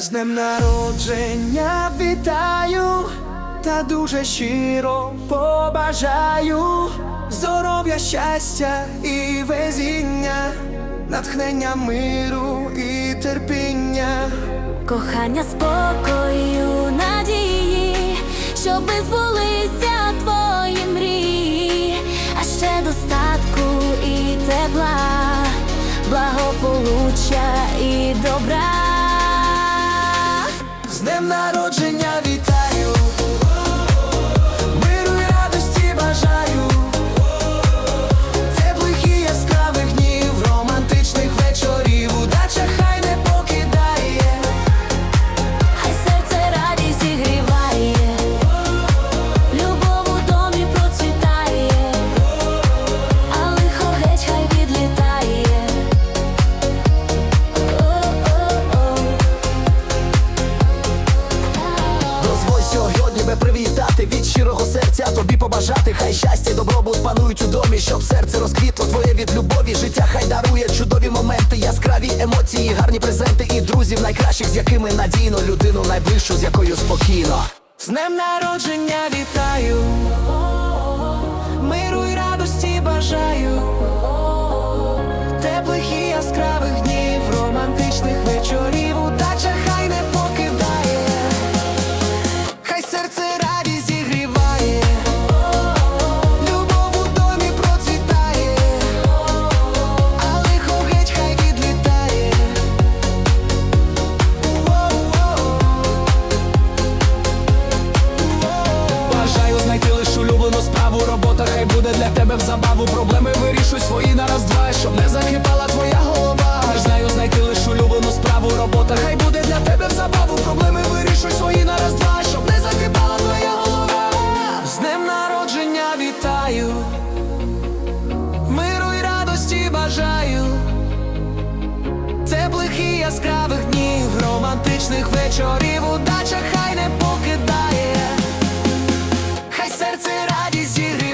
З днем народження вітаю та дуже щиро побажаю здоров'я, щастя і везіння, натхнення миру і терпіння. Кохання спокою, надії, щоби збулися твої мрії, а ще достатку і тепла, благополуччя і добра. Днем народження тобі побажати. Хай щастя, добробут панують у домі, щоб серце розквітло твоє від любові. Життя хай дарує чудові моменти, яскраві емоції, гарні презенти і друзів найкращих, з якими надійно людину найближчу, з якою спокійно. З днем народження вітаю, миру і радості бажаю, теплих і яскравих днів, Нехай буде для тебе в забаву. Проблеми вирішуй свої на раз два. Щоб не закипала твоя голова. Аж знаю, знайти лиш улюблену справу. Робота хай буде для тебе в забаву. Проблеми вирішуй свої на раз два. Щоб не закипала твоя голова. З днем народження вітаю. Миру й радості бажаю. Теплих і яскравих днів, романтичних вечорів, удача хай не покидає, хай серце радість зігріє.